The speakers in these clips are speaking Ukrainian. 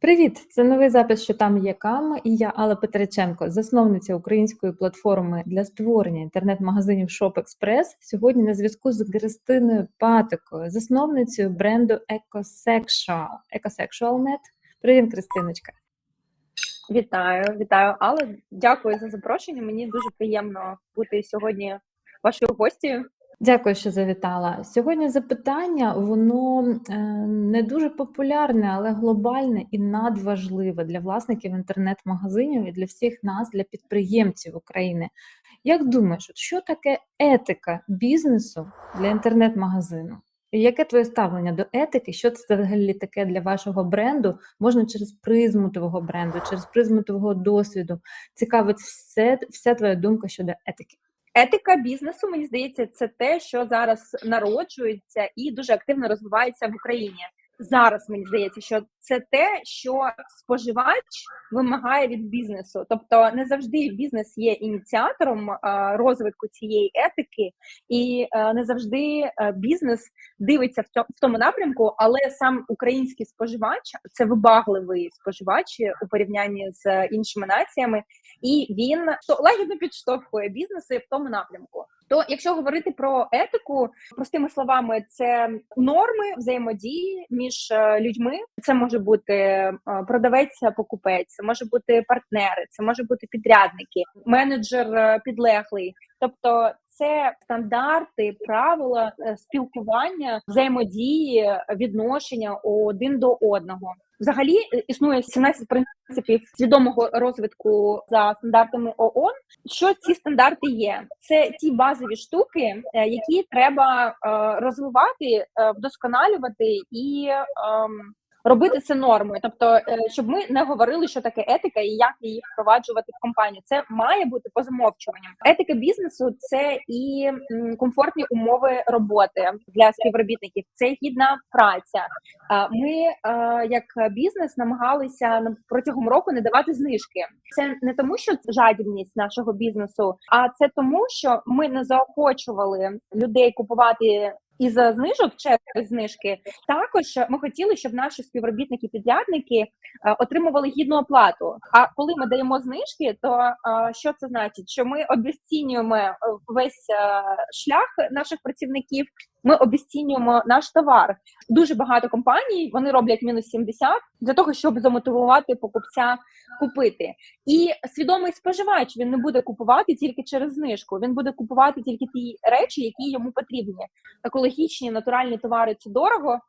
Привіт! Це новий запис, що там є кама, і я Алла Петриченко, засновниця української платформи для створення інтернет-магазинів ShopExpress. Сьогодні на зв'язку з Кристиною Патикою, засновницею бренду Ecosexual. Ecosexual.net. Привіт, Кристиночка. Вітаю, вітаю, Алла. Дякую за запрошення. Мені дуже приємно бути сьогодні вашою гостю. Дякую, що завітала. Сьогодні запитання воно е, не дуже популярне, але глобальне і надважливе для власників інтернет-магазинів і для всіх нас, для підприємців України. Як думаєш, що таке етика бізнесу для інтернет-магазину? І Яке твоє ставлення до етики? Що це взагалі таке для вашого бренду? Можна через призму твого бренду, через призму твого досвіду. Цікавить все, вся твоя думка щодо етики. Етика бізнесу, мені здається, це те, що зараз народжується і дуже активно розвивається в Україні. Зараз мені здається, що це те, що споживач вимагає від бізнесу. Тобто не завжди бізнес є ініціатором розвитку цієї етики, і не завжди бізнес дивиться в тому напрямку, але сам український споживач це вибагливий споживач у порівнянні з іншими націями, і він лагідно підштовхує бізнеси в тому напрямку. То, якщо говорити про етику, простими словами, це норми взаємодії між е, людьми. Це може бути е, продавець, покупець, це може бути партнери, це може бути підрядники, менеджер е, підлеглий. Тобто це стандарти, правила спілкування, взаємодії, відношення один до одного. Взагалі існує 17 принципів свідомого розвитку за стандартами ООН. Що ці стандарти є? Це ті базові штуки, які треба розвивати, вдосконалювати і ем, робити це нормою, тобто, е, щоб ми не говорили, що таке етика і як її впроваджувати в компанію. Це має бути поза мовчуванням. Етика бізнесу це і комфортні умови роботи для співробітників. Це гідна праця. Ми як бізнес намагалися протягом року не давати знижки. Це не тому, що це жадібність нашого бізнесу, а це тому, що ми не заохочували людей купувати із знижок через знижки. Також ми хотіли, щоб наші співробітники-підрядники е, отримували гідну оплату. А коли ми даємо знижки, то е, що це значить? Що ми обесцінюємо е, весь шлях наших працівників. Ми обесцінюємо наш товар. Дуже багато компаній вони роблять мінус 70 для того, щоб замотивувати покупця купити. І свідомий споживач він не буде купувати тільки через знижку. Він буде купувати тільки ті речі, які йому потрібні. Екологічні натуральні товари це дорого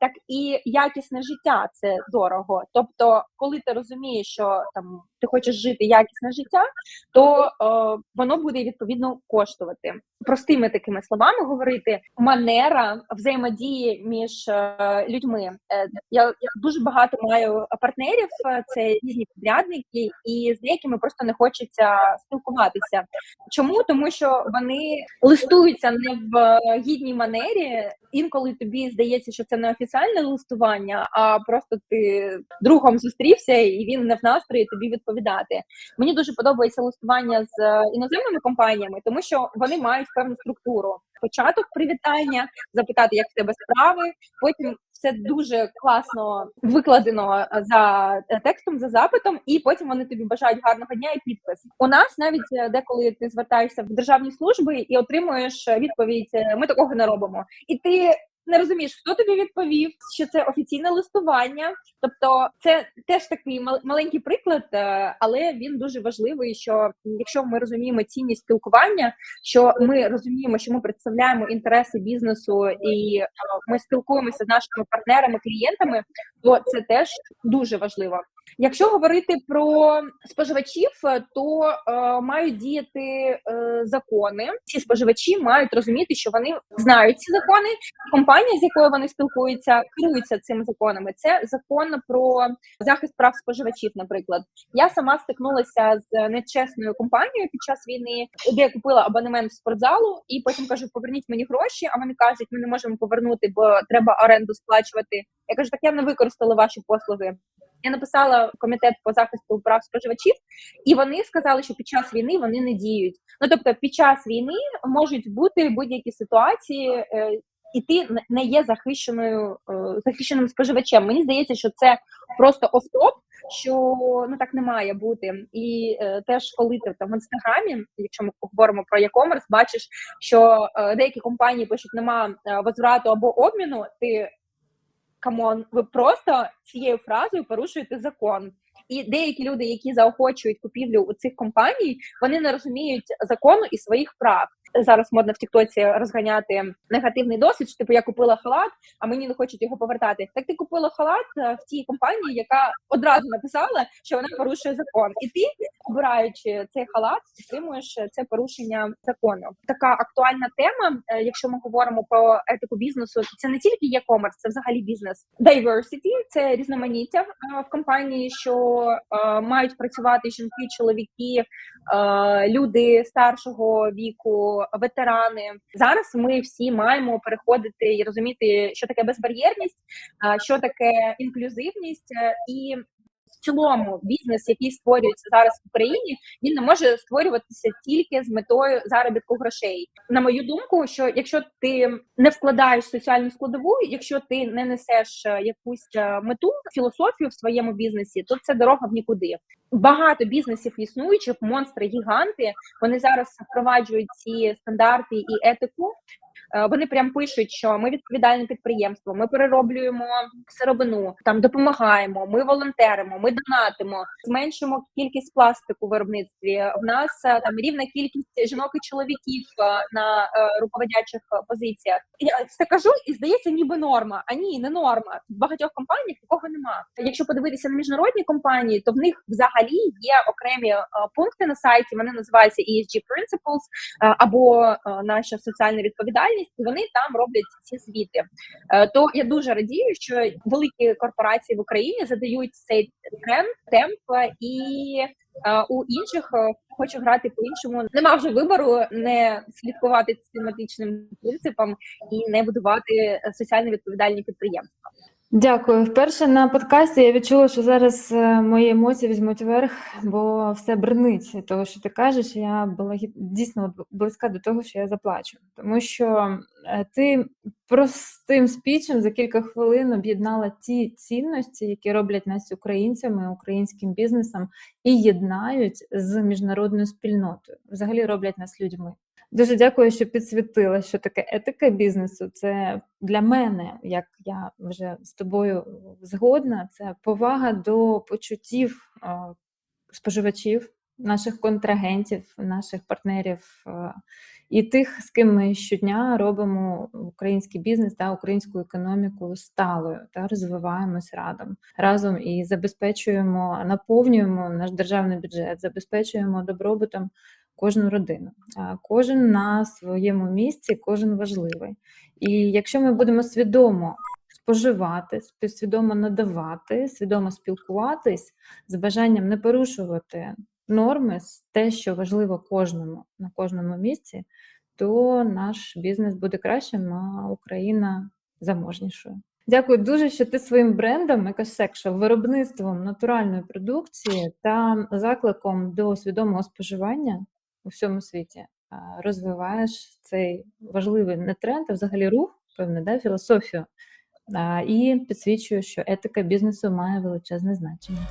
так і якісне життя це дорого. Тобто, коли ти розумієш, що там ти хочеш жити якісне життя, то е, воно буде відповідно коштувати. Простими такими словами говорити, манера взаємодії між е, людьми. Е, я, я дуже багато маю партнерів, це різні підрядники, і з деякими просто не хочеться спілкуватися. Чому тому, що вони листуються не в гідній манері, інколи тобі здається, що це не офіціальне листування, а просто ти другом зустрівся і він не в настрої тобі відповідати. Мені дуже подобається листування з іноземними компаніями, тому що вони мають певну структуру. Початок привітання, запитати, як в тебе справи. Потім все дуже класно викладено за текстом, за запитом, і потім вони тобі бажають гарного дня і підпис. У нас навіть деколи ти звертаєшся в державні служби і отримуєш відповідь: ми такого не робимо, і ти не розумієш, хто тобі відповів, що це офіційне листування. Тобто, це теж такий маленький приклад, е, але він дуже важливий. Що якщо ми розуміємо цінність спілкування, що ми розуміємо, що ми представляємо інтереси бізнесу, і е, ми спілкуємося з нашими партнерами, клієнтами, то це теж дуже важливо. Якщо говорити про споживачів, то е, мають діяти е, закони. Ці споживачі мають розуміти, що вони знають ці закони. Компанія, з якою вони спілкуються, керуються цими законами. Це закон про захист прав споживачів. Наприклад, я сама стикнулася з нечесною компанією під час війни, де я купила абонемент в спортзалу, і потім кажу, поверніть мені гроші. А вони кажуть, ми не можемо повернути, бо треба оренду сплачувати. Я кажу, так я не використала ваші послуги. Я написала комітет по захисту прав споживачів, і вони сказали, що під час війни вони не діють. Ну тобто, під час війни можуть бути будь-які ситуації, е, і ти не- є захищеною е, захищеним споживачем. Мені здається, що це просто офтоп, що ну так не має бути. І е, теж коли ти там в інстаграмі, якщо ми говоримо про e-commerce, бачиш, що е, деякі компанії пишуть, нема е, возврату або обміну, ти камон, ви просто цією фразою порушуєте закон. І деякі люди, які заохочують купівлю у цих компаній, вони не розуміють закону і своїх прав. Зараз модно в Тіктоці розганяти негативний досвід. що, Типу, я купила халат, а мені не хочуть його повертати. Так ти купила халат е, в тій компанії, яка одразу написала, що вона порушує закон, і ти, обираючи цей халат, підтримуєш це порушення закону. Така актуальна тема. е, Якщо ми говоримо про етику бізнесу, це не тільки e-commerce, це взагалі бізнес. Diversity – це різноманіття е, в компанії, що мають працювати жінки, чоловіки, люди старшого віку, ветерани. Зараз ми всі маємо переходити і розуміти, що таке безбар'єрність, що таке інклюзивність, е, і в цілому бізнес, який створюється зараз в Україні, він не може створюватися тільки з метою заробітку грошей. На мою думку, що якщо ти не вкладаєш соціальну складову, якщо ти не несеш е, якусь е, мету, філософію в своєму бізнесі, то це дорога в нікуди. Багато бізнесів існуючих, монстри, гіганти. Вони зараз впроваджують ці стандарти і етику. Е, Вони прям пишуть, що ми відповідальне підприємство, ми перероблюємо сировину, там допомагаємо, ми волонтеримо, ми донатимо, зменшуємо кількість пластику в виробництві. В нас е, там рівна кількість жінок і чоловіків е, на руководячих позиціях. Я все кажу, і здається, ніби норма. А ні, не норма. В багатьох компаніях такого нема. Якщо подивитися на міжнародні компанії, то в них взагалі є окремі пункти на сайті. Вони називаються ESG Principles або наша соціальна відповідальність. І Вони там роблять ці звіти. Е, То я дуже радію, що великі корпорації в Україні задають цей тренд, темп е, і е, у інших хочу грати по іншому. Нема вже вибору не слідкувати тематичним принципам і не будувати соціально відповідальні підприємства. Дякую. Вперше на подкасті я відчула, що зараз е, мої емоції візьмуть верх, бо все бренить від того, що ти кажеш. Я була дійсно близька до того, що я заплачу, тому що е, ти простим спічем за кілька хвилин об'єднала ті цінності, які роблять нас українцями, українським бізнесом, і єднають з міжнародною спільнотою. Взагалі роблять нас людьми. Дуже дякую, що підсвітила, що таке етика бізнесу. Це для мене, як я вже з тобою згодна, це повага до почуттів споживачів, наших контрагентів, наших партнерів і тих, з ким ми щодня робимо український бізнес та українську економіку сталою та розвиваємось разом разом і забезпечуємо, наповнюємо наш державний бюджет, забезпечуємо добробутом кожну родину. Кожен на своєму місці, кожен важливий. І якщо ми будемо свідомо споживати, свідомо надавати, свідомо спілкуватись з бажанням не порушувати норми, те, що важливо кожному на кожному місці, то наш бізнес буде кращим, а Україна заможнішою. Дякую дуже, що ти своїм брендом EcoSexual, виробництвом натуральної продукції та закликом до свідомого споживання у всьому світі розвиваєш цей важливий не тренд, а взагалі рух, певне, да, філософію, і підсвічуєш, що етика бізнесу має величезне значення.